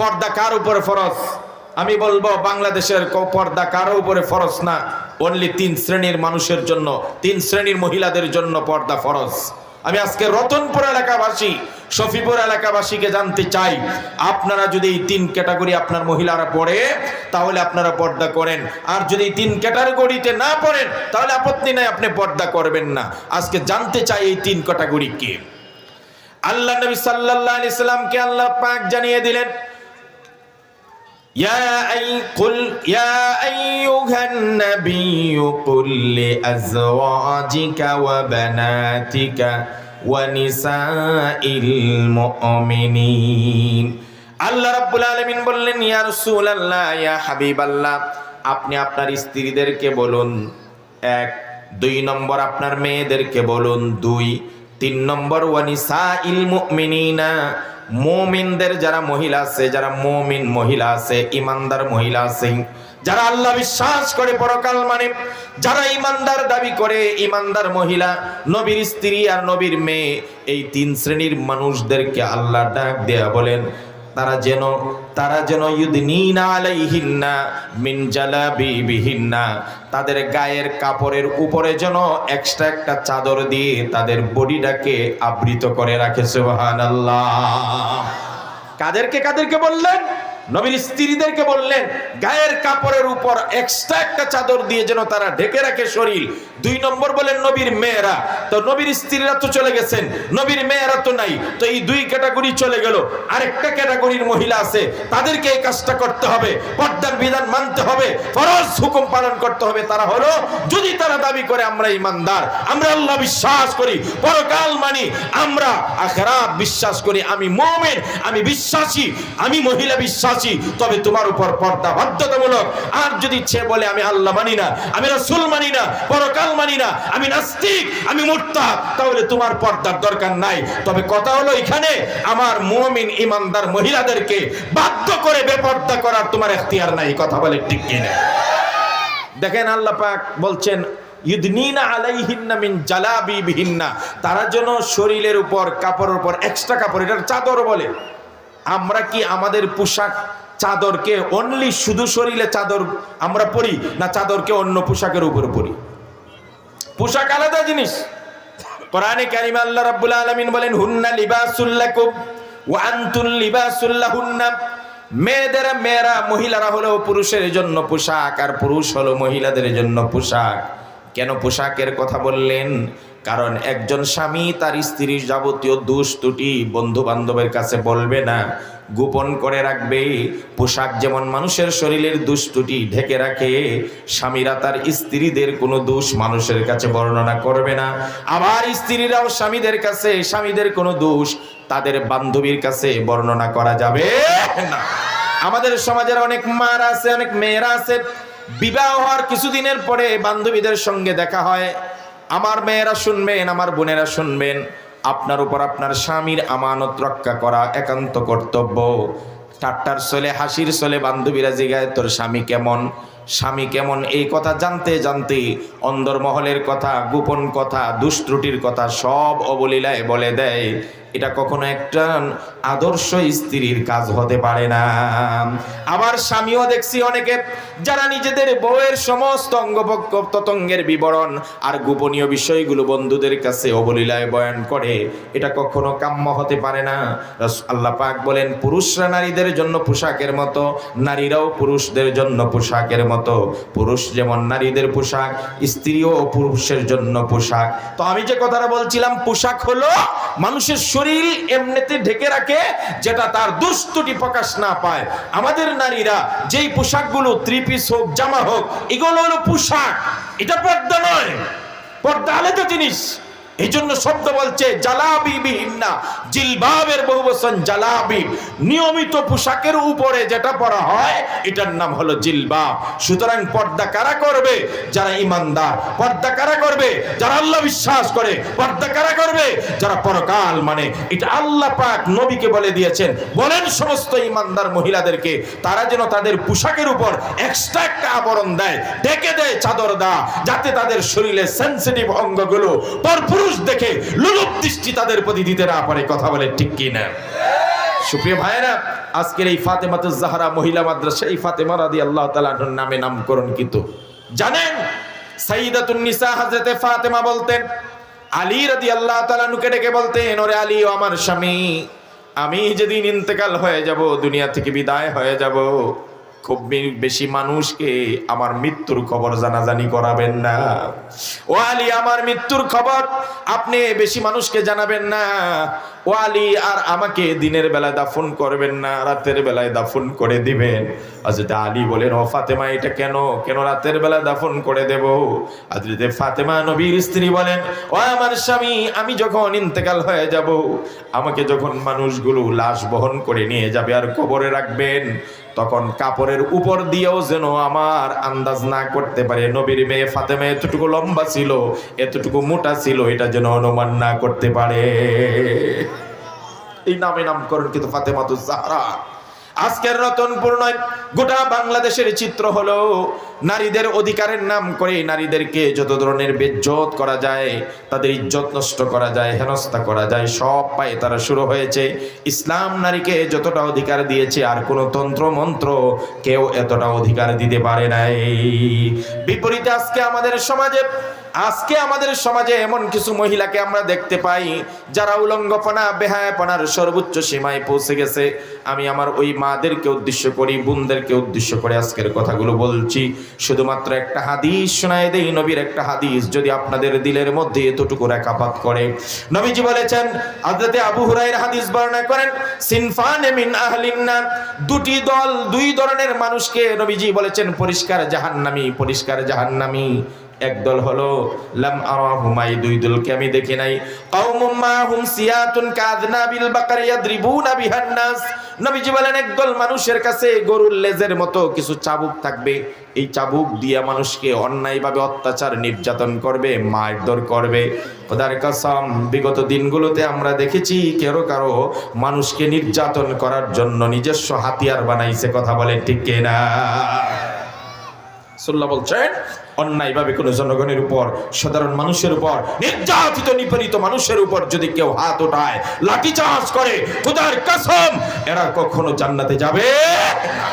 পর্দা কার উপরে ফরজ? আমি বলব, বাংলাদেশের পর্দা কারও উপরে ফরজ না। অনলি তিন শ্রেণির মানুষের জন্য, তিন শ্রেণির মহিলাদের জন্য পর্দা ফরজ। আমি আজকে রতনপুর এলাকাবাসী, শফিপুর এলাকাবাসীকে জানতে চাই, আপনারা যদি এই তিন ক্যাটাগরি আপনার মহিলারা পড়ে, তাহলে আপনারা পর্দা করেন। আর যদি এই তিন ক্যাটাগরিতে না পড়েন, তাহলে আপত্তি নাই, আপনি পর্দা করবেন না। আজকে জানতে চাই এই তিন ক্যাটাগরি কি। আল্লাহ নবী সাল্লাল্লাহু আলাইহি সাল্লামকে আল্লাহ পাক জানিয়ে দিলেন يا أي قل يا أيها النبي قل لأزواجك وبناتك ونساء المؤمنين আল্লাহ রাব্বুল আলামিন বললেন ইয়া রাসূলুল্লাহ ইয়া হাবিবাল্লাহ আপনি আপনার স্ত্রীদেরকে বলুন এক দুই নম্বর আপনার মেয়েদেরকে বলুন দুই তিন নম্বর ওয়ানিসা ইল মুমিনিনা মুমিনদের যারা মহিলা আছে, যারা মোমিন মহিলা আছে, ইমানদার মহিলা আছে, যারা আল্লাহ বিশ্বাস করে পরকাল মানে যারা ইমানদার দাবি করে, ইমানদার মহিলা, নবীর স্ত্রী আর নবীর মেয়ে, এই তিন শ্রেণির মানুষদেরকে আল্লাহ ডাক দেয়া বলেন তারা যেন তারা যেন ইউদিনা আলাইহিন্না মিন জালাবিবিহিন্না, তাদের গায়ের কাপড়ের উপরে যেন এক্সট্রা একটা চাদর দিয়ে তাদের বডিটাকে আবৃত করে রাখে, সুবহানাল্লাহ। কাদেরকে কাদেরকে বললেন? নবীর স্ত্রীদেরকে বললেন, গায়ের কাপড়ের উপর এক্সট্রা একটা চাদর দিয়ে যেন তারা ঢেকে রাখে শরীর। দুই নম্বর বলেন, নবীর মেয়েরা। তো নবীর স্ত্রীরা তো চলে গেছেন, নবীর মেয়েরা তো নাই। তো এই দুই ক্যাটাগরি চলে গেল। আরেকটা ক্যাটাগরির মহিলা আছে, তাদেরকে এই কাজটা করতে হবে, পর্দার বিধান মানতে হবে, ফরজ হুকুম পালন করতে হবে। তারা হলো, যদি তারা দাবি করে, আমরা ইমানদার, আমরা আল্লাহ বিশ্বাস করি, পরকাল মানি, আমরা আখেরাত বিশ্বাস করি, আমি মুমিন, আমি বিশ্বাসী, আমি মহিলা বিশ্বাসী। তবে তোমার উপর পর্দা বাধ্যতামূলক। আর যদি সে বলে আমি আল্লাহ মানি না, আমি রাসূল মানি না, পরকাল মানি না, আমি নাস্তিক, আমি মুরতাদ তাহলে তোমার পর্দার দরকার নাই। তবে কথা হলো এখানে, আমার মুমিন ইমানদার মহিলাদেরকে বাধ্য করে বেপর্দা করার তোমার এখতিয়ার নাই, কথা বলে ঠিক কিনা? দেখেন আল্লাহ পাক বলছেন তারা যেন শরীরের উপর, কাপড়ের উপর এক্সট্রা কাপড়, এটার চাদর বলে। আমরা কি আমাদের পোশাক চাদরকে অনলি শুধু শরীরে চাদর আমরা পরি, না চাদরকে অন্য পোশাকের উপর পরি? পোশাক আলাদা জিনিস। কোরআনে কারিমে আল্লাহ রাব্বুল আলামিন বলেন, হুন্না লিবাসুল লাকুম ওয়া আনতুল লিবাসুল লাহুন্না। মেয়েদের মেয়েরা, মহিলারা হলো পুরুষের জন্য পোশাক, আর পুরুষ হলো মহিলাদের জন্য পোশাক। কেন পোশাকের কথা বললেন? কারণ একজন স্বামী তার স্ত্রীর যাবতীয় দোষ ত্রুটি বন্ধু বান্ধবের কাছে বলবে না। গোপন করে রাখবে। পোশাক যেমন মানুষের শরীরের দুষ্টুটি ঢেকে রাখে, স্বামীরা তার স্ত্রীদের কোনো দোষ মানুষের কাছে বর্ণনা করবে না। আবার স্ত্রীরাও স্বামীদের কাছে, স্বামীদের কোনো দোষ তাদের বান্ধবীর কাছে বর্ণনা করা যাবে না। আমাদের সমাজের অনেক মারা আছে, অনেক মেয়েরা আছে। বিবাহ হওয়ার কিছুদিনের পরে বান্ধবীদের সঙ্গে দেখা হয়। আমার মেয়েরা শুনবেন, আমার বোনেরা শুনবেন, আপনার উপর আপনার স্বামীর আমানত রক্ষা করা একান্ত কর্তব্য। ঠাট্টার চলে, হাসির চলে, বান্ধবীরা জিগায়, তোর স্বামী কেমন? স্বামী কেমন? এই কথা জানতে জানতে অন্দরমহলের কথা, গোপন কথা, দুষ্ট্রুটির কথা সব অবলীলায় বলে দেয়। এটা কখনো একটা আদর্শ স্ত্রীর কাজ হতে পারে না। আবার স্বামীও দেখছি অনেকে, যারা নিজেদের বউয়ের সমস্ত অঙ্গ ততঙ্গের বিবরণ আর গোপনীয় বিষয়গুলো বন্ধুদের কাছে অবলীলায় বয়ান করে, এটা কখনো কাম্য হতে পারে না। আল্লাহ পাক বলেন, পুরুষরা নারীদের জন্য পোশাকের মতো, নারীরাও পুরুষদের জন্য পোশাকের মতো। পুরুষ যেমন নারীদের পোশাক, স্ত্রীও পুরুষের জন্য পোশাক। তো আমি যে কথাটা বলছিলাম, পোশাক হলো মানুষের শরীর এমনিতে ঢেকে রাখে, যেটা তার দুষ্টটি প্রকাশ না পায়। আমাদের নারীরা যেই পোশাকগুলো থ্রি পিস হোক, জামা হোক, এগুলো হলো পোশাক। এটা পর্দা নয়। পর্দা আলাদা জিনিস। এই জন্য শব্দ বলছে, জালাবি বিহিন্না, জিলবাবের বহু বচন জালাবি। নিয়মিত পোশাকের উপরে যেটা পরা হয়, এটার নাম হলো জিলবাব। সুতরাং পর্দা কারা করবে? যারা ইমানদার, পর্দা কারা করবে? যারা আল্লাহ বিশ্বাস করে, পর্দা কারা করবে? যারা পরকাল মানে এটা আল্লাহ পাক নবীকে বলে দিয়েছেন। বলেন সমস্ত ইমানদার মহিলাদেরকে, তারা যেন তাদের পোশাকের উপর এক্সট্রা একটা আবরণ দেয়। ডেকে দেয় চাদর দা, যাতে তাদের শরীরে সেন্সিটিভ অঙ্গগুলো পরপুরুষ দেখে লুলুপ দৃষ্টি তাদের প্রতি দিতে না পারে, কথা বলে ঠিক কি না সুপ্রিয় ভাইরা আজকের এই ফাতেমাতুজ জাহরা মহিলা মাদ্রাসা, এই ফাতেমা রাদি আল্লাহ তাআলার নামে নামকরণ কিন্তু। জানেন ফাতেমা বলতেন, আলী রাদিয়াল্লাহু তাআলা নুকে ডেকে ও আমার স্বামী, আমি যেদিন ইন্তেকাল হয়ে যাব, দুনিয়া থেকে বিদায় হয়ে যাব। খুব বেশি মানুষকে আমার মৃত্যুর খবর জানাজানি করাবেন না। ও আলী, আমার মৃত্যুর খবর আপনি বেশি মানুষকে জানাবেন না। ও আলী, আর আমাকে দিনের বেলায় দাফন করবেন না, রাতের বেলায় দাফন করে দিবেন। হযরত আলী বলেন, ও ফাতেমা, এটা কেন? কেন রাতের বেলায় দাফন করে দেব? হযরত ফাতেমা নবীর স্ত্রী বলেন, ও আমার স্বামী, আমি যখন ইন্তেকাল হয়ে যাব, আমাকে যখন মানুষগুলো লাশ বহন করে নিয়ে যাবে আর কবরে রাখবেন তখন কাপড়ের উপর দিয়েও যেন আমার আন্দাজ না করতে পারে। নবীর মেয়ে ফাতেমে এতটুকু লম্বা ছিল, এতটুকু মোটা ছিল, এটা যেন অনুমান না করতে পারে। এই নামে নামকরণ কিন্তু ফাতেমাতু জাহরা। আজকের রতনপুর নয়, গোটা বাংলাদেশের চিত্র হলো নারীদের অধিকারের নাম করে নারীদেরকে যত ধরনের বেজ্জত করা যায়, তাদের ইজ্জত নষ্ট করা যায়, হেনস্থা করা যায়, সব পায়ে তারা শুরু হয়েছে। ইসলাম নারীকে যতটা অধিকার দিয়েছে, আর কোনো তন্ত্র মন্ত্র কেউ এতটা অধিকার দিতে পারে নাই। বিপরীতে আজকে আমাদের সমাজে, আজকে আমাদের সমাজে এমন কিছু মহিলাকে আমরা দেখতে পাই, যারা উলঙ্গপনা, বেহায়াপনার সর্বোচ্চ সীমায় পৌঁছে গেছে। আমি আমার ওই মাদেরকে উদ্দেশ্য করি, বোনদেরকে উদ্দেশ্য করে আজকের কথাগুলো বলছি। শুধুমাত্র একটা হাদিস শোনায় দেই, নবীর একটা হাদিস, যদি আপনাদের দিলের মধ্যে এতটুকু রেখাপাত করে। নবীজি বলেছেন, হযরতে আবু হুরায়রা হাদিস বর্ণনা করেন, সিনফান মিন আহলিন নার দুটি দল, দুই ধরনের মানুষকে নবীজি বলেছেন, পরিষ্কার জাহান্নামী পরিষ্কার জাহান্নামী। একদল হলো, লাম আরাহুমাই দুই দলকে আমি দেখি নাই। কওমুম মাহুম সিয়াতুন কাযনাবিল বাকার ইয়াদরিবুনা বিহান নবীজি বলেন, একদল মানুষের কাছে গরুর লেজের মতো কিছু চাবুক থাকবে। এই চাবুক দিয়ে মানুষকে অন্যায়ভাবে অত্যাচার, নির্যাতন করবে, মারধর করবে। খোদার কসম, বিগত দিনগুলোতে আমরা দেখেছি কেউ কারও মানুষকে নির্যাতন করার জন্য নিজস্ব হাতিয়ার বানাইছে, কথা বলে ঠিক কিনা? সুল্লাহ বলছেন, অন্যায়ভাবে কোনো জনগণের উপর, সাধারণ মানুষের উপর, নির্যাতিত, নিপীড়িত মানুষের উপর যদি কেউ হাত ওঠায় লাঠি চার্জ করে, খুদার কসম, এরা কখনো জান্নাতে যাবে না।